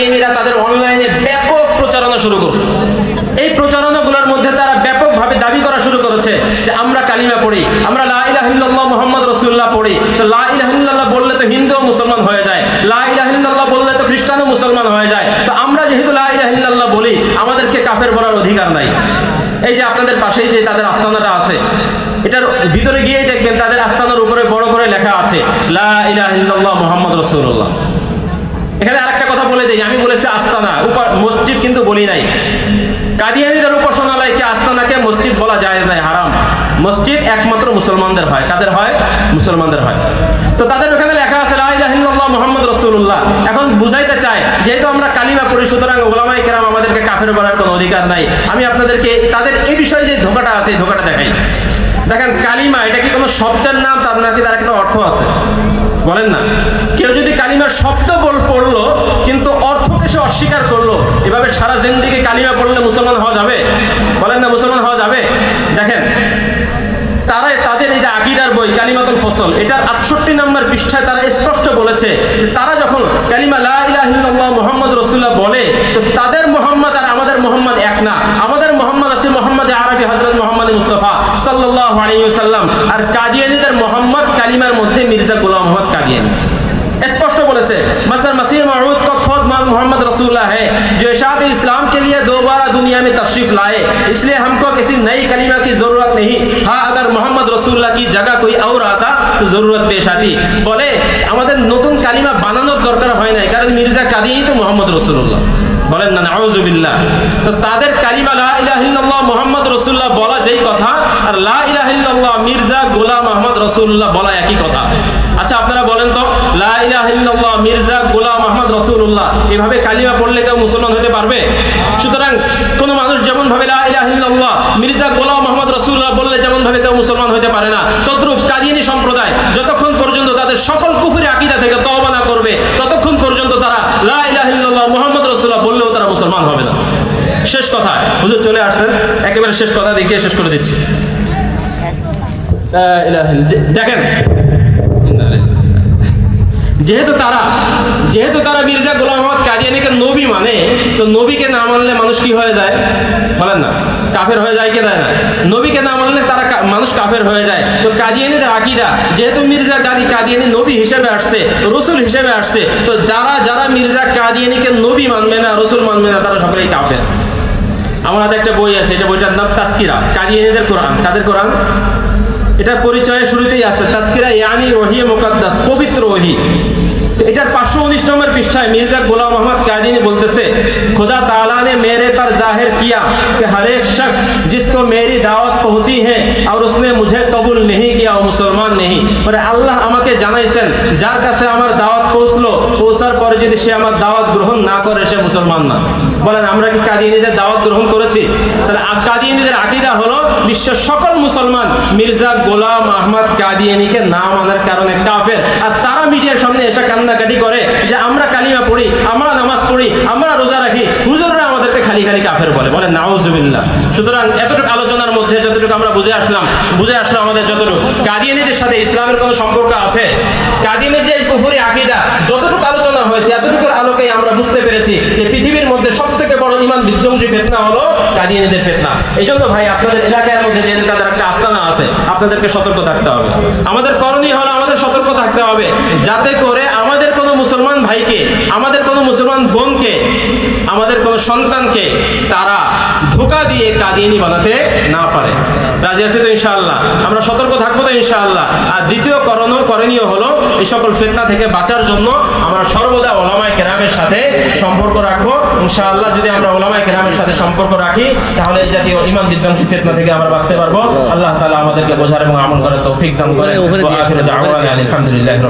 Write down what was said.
কাদিয়ানিরা তাদের অনলাইনে ব্যাপক প্রচারণা শুরু করছে। এই প্রচারণাগুলোর মধ্যে তারা ব্যাপকভাবে দাবি করা শুরু করেছে যে আমরা কালিমা পড়ি, আমরা লা ইলাহা ইল্লাল্লাহ মুহাম্মদ রাসূলুল্লাহ পড়ি। তো লা ইলাহা ইল্লাল্লাহ বললে তো হিন্দু ও মুসলমান হয়ে যায়, লা ইলাহা ইল্লাল্লাহ বললে তো খ্রিস্টান ও মুসলমান হয়ে যায়। তো আমরা যেহেতু লা ইলাহা ইল্লাল্লাহ বলি, আমাদেরকে কাফের বলার অধিকার নাই। এই যে আপনাদের পাশেই যে তাদের আস্তানাটা আছে, এটার ভিতরে গিয়েই দেখবেন তাদের আস্তানার উপরে বড় করে লেখা আছে, লা ইলাহা ইল্লাল্লাহ মুহাম্মদ কথা বলে দিই আমি বলেছি আস্তানা, উপর মসজিদ কিন্তু বলি নাই। কাদিয়ানিদের উপাসনালয়কে আস্তানাকে মসজিদ বলা যায় নাই, হারাম। মসজিদ একমাত্র মুসলমানদের হয়। কাদের হয়? মুসলমানদের হয়। তো তাদের ওখানে লেখা আছে ইল্লাল্লাহ মুহাম্মদ এখন বুঝাইতে চাই, যেহেতু আমরা কালিমা পড়ি, সুতরাং ওলামাই কেরাম আমাদেরকে কাফের বলার কোনো অধিকার নাই। আমি আপনাদেরকে তাদের এই বিষয়ে যে ধোকাটা আছে, এই ধোকাটা দেখাই। দেখেন, কালিমা, এটা কি কোনো শব্দের নাম? তার নাকি তার একটা অর্থ আছে। বলেন না। কেউ যদি কালিমার শব্দ বল পড়ল, কিন্তু অর্থকে সে অস্বীকার করল, এভাবে সারা জিন্দিগি কালিমা পড়লে মুসলমান হওয়া যাবে? বলেন না, মুসলমান হওয়া যাবে? দেখেন, তারাই তাদের এই যে আকিদার বই, কালিমাতুল ফসল, এটার আটষট্টি নম্বর পৃষ্ঠায় তারা স্পষ্ট বলেছে যে তারা যখন কালিমা লাহ মোহাম্মদ রসুল বলে তো তাদের মোহাম্মদ আর আমাদের মোহাম্মদ এক না আমাদের মোহাম্মদ হচ্ছে মোহাম্মদ আরবি হযরত মোহাম্মদ মুস্তাফা সাল্লাল্লাহু আলাইহি ওয়াসাল্লাম আর কাদিয়ানীদের মোহাম্মদ কালিমার মধ্যে মির্জা গোলাম মোহাম্মদ কাদিয়ানী स्पष्ट बोले से मसर मसीह मऊद को खुद मान मोहम्मद रसूलुल्लाह है जो इशात इस्लाम के लिए दोबारा दुनिया में तशरीफ लाए इसलिए हमको किसी नई कलीमा की जरूरत नहीं हाँ अगर मोहम्मद रसूलुल्लाह की जगह कोई और आता তো জরুরত পেশ আতি বলে আমাদের নতুন কালিমা বানানোর দরকার হয় নাই কারণ মির্জা কাদিই তো মোহাম্মদ রসুল্লাহ বলেন না নাউজুবিল্লাহ তো তাদের কালিমা লা ইলাহা ইল্লাল্লাহ রাসূলুল্লাহ বলা যেই কথা, আর লা ইলাহা ইল্লাল্লাহ, মির্জা গোলাম আহমদ রাসূলুল্লাহ বলা একই কথা। আচ্ছা আপনারা বলেন তো, লা ইলাহা ইল্লাল্লাহ, মির্জা গোলাম আহমদ রাসূলুল্লাহ, এভাবে কালিমা পড়লে কেউ মুসলমান হতে পারবে? সুতরাং কোন মানুষ যেমন ভাবে লা ইলাহা মির্জা গোলাম আহমদ রাসূলুল্লাহ বললে যেমন ভাবে কেউ মুসলমান হতে পারে না। তদ্রূপ কাদিয়ানী সম্প্রদায়, যতক্ষণ পর্যন্ত তাদের সকল কুফরি আকীদা থেকে তওবা না করবে ততক্ষণ পর্যন্ত তারা লা ইলাহা ইল্লাল্লাহ মুহাম্মদ রাসূলুল্লাহ বললেও তারা মুসলমান হবে না শেষ কথা। হুজুর চলে আসছেন, একেবারে শেষ কথা দেখিয়ে শেষ করে দিচ্ছি। দেখেন। যেহেতু তারা যেহেতু তারা মির্জা গোলাম মোহাম্মদ কাদিয়ানিকে নবী মানে তো নবীকে না মানলে মানুষ কি হয়ে যায়? বলেন না। কাফের হয়ে যায় কি না? নবীকে না মানলে তারা মানুষ কাফের হয়ে যায়। তো কাদিয়ানিদের আকিদা, যেহেতু মির্জা গাদি কাদিয়ানি নবী হিসেবে আসছে, রসুল হিসেবে আসছে, তো যারা যারা মির্জা কাদিয়ানিকে নবী মানবে না, রসুল মানবে না, তারা সকলেই কাফের। আমার হাতে একটা বই আছে এটা বইটার নাম তাস্কিরা কাদিয়ানিদের কোরআন কাদের কোরআন এটার পরিচয়ে শুরুতেই আছে তাস্কিরা ইয়ানি ওহি মুকাদ্দাস পবিত্র ওহি তো এটার পাঁচশো উনিশ নম্বর পৃষ্ঠায় মির্জা গোলাম মোহাম্মদ কাদিনী বলতেছে खुदा ताला ने मेरे पर जाहिर किया कि हर एक शख्स जिसको मेरी दावत पहुंची है और उसने मुझे कबूल नहीं किया वो मुसलमान नहीं মানে আল্লাহ আমাকে জানাইছেন যার কাছে আমার দাওয়াত পৌঁছলো পৌঁছার পরে যদি সে আমার দাওয়াত গ্রহণ না করে সে মুসলমান না বলেন আমরা কি কাদিয়ানিদের দাওয়াত গ্রহণ করেছি তাহলে আ- কাদিয়ানিদের আকিদা হলো বিশ্বের সকল মুসলমান মির্জা গোলাম আহমদ কাদিয়ানিকে না মানার কারণে কাফের আর তারা মিডিয়ার সামনে এসে কান্নাকাটি করে যে আমরা কালিমা পড়ি আমরা নামাজ পড়ি আমরা রোজা রাখি হুজুররা আমাদেরকে খালি খালি কাফের বলে বলে নাউজুবিল্লাহ সুতরাং এতটুকু আলোচনার মধ্যে যতটুকু আমরা বুঝে আসলাম, বুঝে আসলো আমাদের যতটুকু। কাদিয়ানিদের সাথে ইসলামের কোনো সম্পর্ক আছে? কাদিয়ানের যে কুফুরি আকিদা, যতটুকু আলোচনা হয়েছে, এতটুকুর আলোকেই আমরা বুঝতে পেরেছি যে পৃথিবীর মধ্যে সব থেকে বড় ইমান বিধ্বংসী ফেতনা হলো কাদিয়ানিদের ফেতনা। এই জন্য ভাই, আপনাদের এলাকার মধ্যে যেহেতু তাদের একটা আস্তানা আছে, আপনাদেরকে সতর্ক থাকতে হবে। আমাদের করণীয় হলো আমাদের সতর্ক থাকতে হবে, যাতে করে আমাদের কোনো মুসলমান ভাইকে আমাদের কোনো মুসলমান বোনকে আমাদের কোনো সন্তানকে তারা ধোকা দিয়ে কাদিয়ানি বানাতে না পারে। রাজি আছে তো ইনশাআল্লাহ? আমরা সতর্ক থাকব তো ইনশাআল্লাহ। আর দ্বিতীয় করণ করণীয় হলো এই সকল ফেতনা থেকে বাঁচার জন্য আমরা সর্বদা ওলামায় কেরামের সাথে সম্পর্ক রাখব। ইনশাআল্লাহ যদি আমরা ওলামায় কেরামের সাথে সম্পর্ক রাখি তাহলে এই জাতীয় ইমান বিধ্বংসী ফেতনা থেকে আমরা বাঁচতে পারব। আল্লাহ তালা আমাদেরকে বোঝার এবং আমল করার তৌফিক দান দাওয়ানা আলহামদুলিল্লাহি